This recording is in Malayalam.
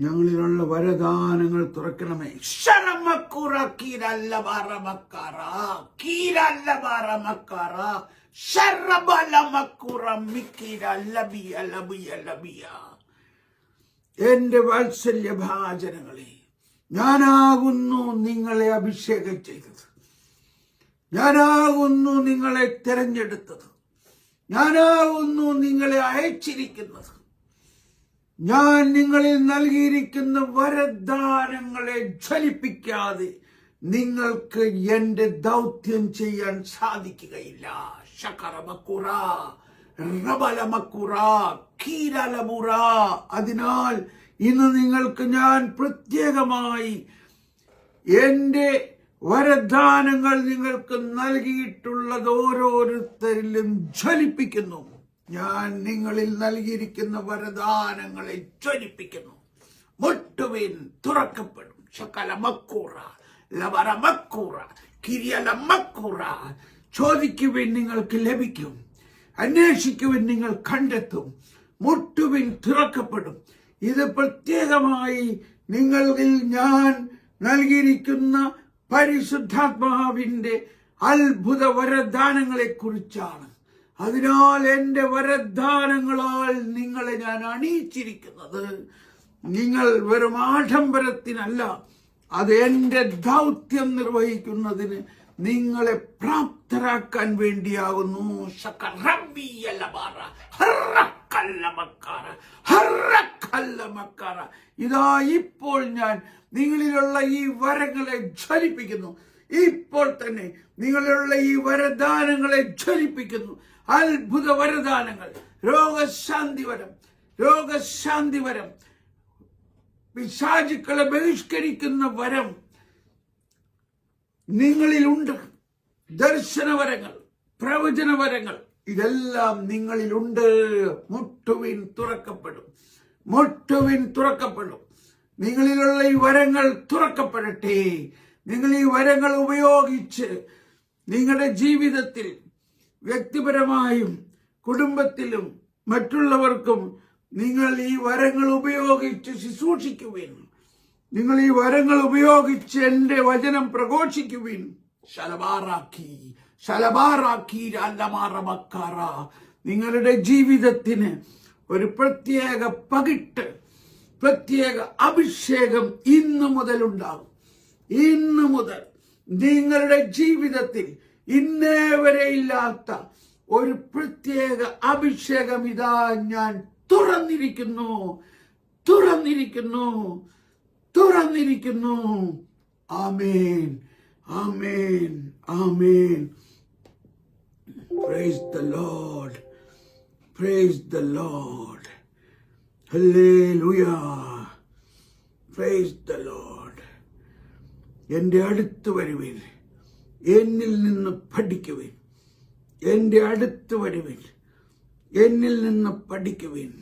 ഞങ്ങളിലുള്ള വരദാനങ്ങൾ തുറക്കണമേ. എന്റെ വാത്സല്യ ഭാചനങ്ങളെ ഞാനാകുന്നു നിങ്ങളെ അഭിഷേകം ചെയ്തത്. ഞാനാകുന്നു നിങ്ങളെ തെരഞ്ഞെടുത്തത്. ഞാനാകുന്നു നിങ്ങളെ അയച്ചിരിക്കുന്നത്. ഞാൻ നിങ്ങളിൽ നൽകിയിരിക്കുന്ന വരദാനങ്ങളെ ജ്വലിപ്പിക്കാതെ നിങ്ങൾക്ക് എന്റെ ദൗത്യം ചെയ്യാൻ സാധിക്കുകയില്ല. ശകറമക്കുറ അതിനാൽ ഇന്ന് നിങ്ങൾക്ക് ഞാൻ പ്രത്യേകമായി എന്റെ വരദാനങ്ങൾ നിങ്ങൾക്ക് നൽകിയിട്ടുള്ളത് ഓരോരുത്തരിലും ജ്വലിപ്പിക്കുന്നു. ഞാൻ നിങ്ങളിൽ നൽകിയിരിക്കുന്ന വരദാനങ്ങളെ ജ്വലിപ്പിക്കുന്നു. മുട്ടുവിൻ തുറക്കപ്പെടും. ശകല മക്കൂറ ലവറ മക്കൂറ കിരിയല മക്കൂറ ചോദിക്കുവിൻ നിങ്ങൾക്ക് ലഭിക്കും. അന്വേഷിക്കുവിൻ നിങ്ങൾ കണ്ടെത്തും. മുട്ടുവിൻ തുറക്കപ്പെടും. ഇത് പ്രത്യേകമായി നിങ്ങളിൽ ഞാൻ നൽകിയിരിക്കുന്ന പരിശുദ്ധാത്മാവിന്റെ അത്ഭുത വരദാനങ്ങളെ കുറിച്ചാണ് അതിനാൽ എന്റെ വരദാനങ്ങളാൽ നിങ്ങളെ ഞാൻ അണിയിച്ചിരിക്കുന്നത്. നിങ്ങൾ വെറും ആഡംബരത്തിനല്ല അത് എന്റെ ദൗത്യം നിർവഹിക്കുന്നതിന് നിങ്ങളെ പ്രാപ്തരാക്കാൻ വേണ്ടിയാകുന്നു. ഇതാ ഇപ്പോൾ ഞാൻ നിങ്ങളിലുള്ള ഈ വരങ്ങളെ ജ്വലിപ്പിക്കുന്നു ഇപ്പോൾ തന്നെ നിങ്ങളിലുള്ള ഈ വരദാനങ്ങളെ ജ്വലിപ്പിക്കുന്നു. അത്ഭുത വരദാനങ്ങൾ. രോഗശാന്തി വരം. രോഗശാന്തി വരം. പിശാചുക്കളെ ബഹിഷ്കരിക്കുന്ന വരം. നിങ്ങളിലുണ്ട്. ദർശനവരങ്ങൾ പ്രവചനവരങ്ങൾ ഇതെല്ലാം നിങ്ങളിലുണ്ട്. മുട്ടുവിൻ തുറക്കപ്പെടും. മുട്ടുവിൻ തുറക്കപ്പെടും. നിങ്ങളിലുള്ള ഈ വരങ്ങൾ തുറക്കപ്പെടട്ടെ. നിങ്ങൾ ഈ വരങ്ങൾ ഉപയോഗിച്ച് നിങ്ങളുടെ ജീവിതത്തിൽ വ്യക്തിപരമായും കുടുംബത്തിലും മറ്റുള്ളവർക്കും നിങ്ങൾ ഈ വരങ്ങൾ ഉപയോഗിച്ച് ശുശ്രൂഷിക്കുവിൻ. നിങ്ങൾ ഈ വരങ്ങൾ ഉപയോഗിച്ച് എന്റെ വചനം പ്രഘോഷിക്കുവിൻ. ശലബാറാക്കി ശലബാറാക്കി രാജമാറമക്കാറ നിങ്ങളുടെ ജീവിതത്തിന് ഒരു പ്രത്യേക പകിട്ട് പ്രത്യേക അഭിഷേകം ഇന്നു മുതൽ ഉണ്ടാകും ഇന്നു മുതൽ നിങ്ങളുടെ ജീവിതത്തിൽ ഇന്നേ വരെ ഇല്ലാത്ത ഒരു പ്രത്യേക അഭിഷേകം ഇതാ ഞാൻ തുറന്നിരിക്കുന്നു. തുറന്നിരിക്കുന്നു. തുറന്നിരിക്കുന്നു. ആമേൻ. ആമേൻ. ആമേൻ. Praise the Lord praise the Lord hallelujah praise the Lord എന്റെ അടുത്ത് വരുവേൻ. എന്നിൽ നിന്ന് പഠിക്കുവേൻ. എന്റെ അടുത്ത് വരുവേൻ. എന്നിൽ നിന്ന് പഠിക്കുവിൻ.